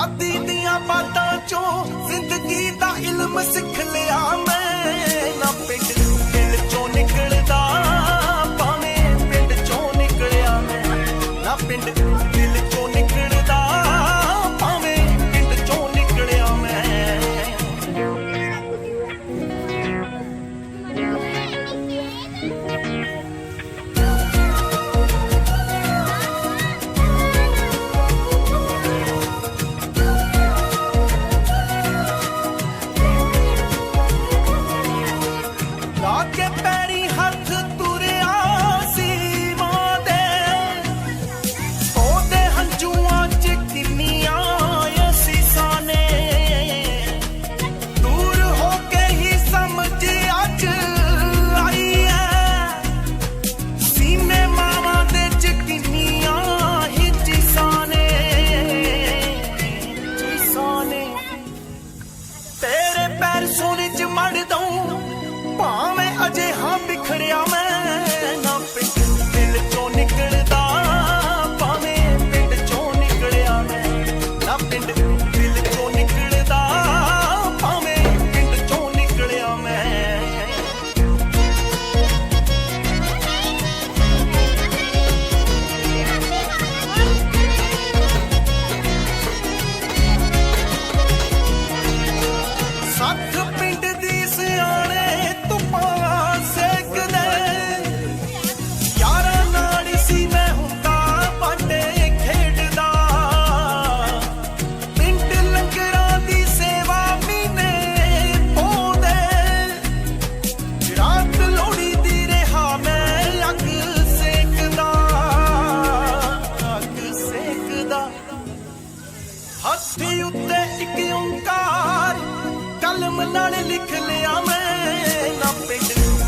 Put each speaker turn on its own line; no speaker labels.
ਆਜ਼ਾਦੀ ਦੀਆਂ ਬਾਤਾਂ ਚੋਂ ਜ਼ਿੰਦਗੀ ਦਾ ਇਲਮ ਸਿੱਖ ਲਿਆ ਮੈਂ। ਨਾ ਪਿੰਡ persona. ਉੱਤੇ ਇੱਕ ਓੰਕਾਰ। ਕਲਮ ਨਾਲ ਲਿਖ ਲਿਆ ਮੈਂ ਨਾ ਪਿੰਡ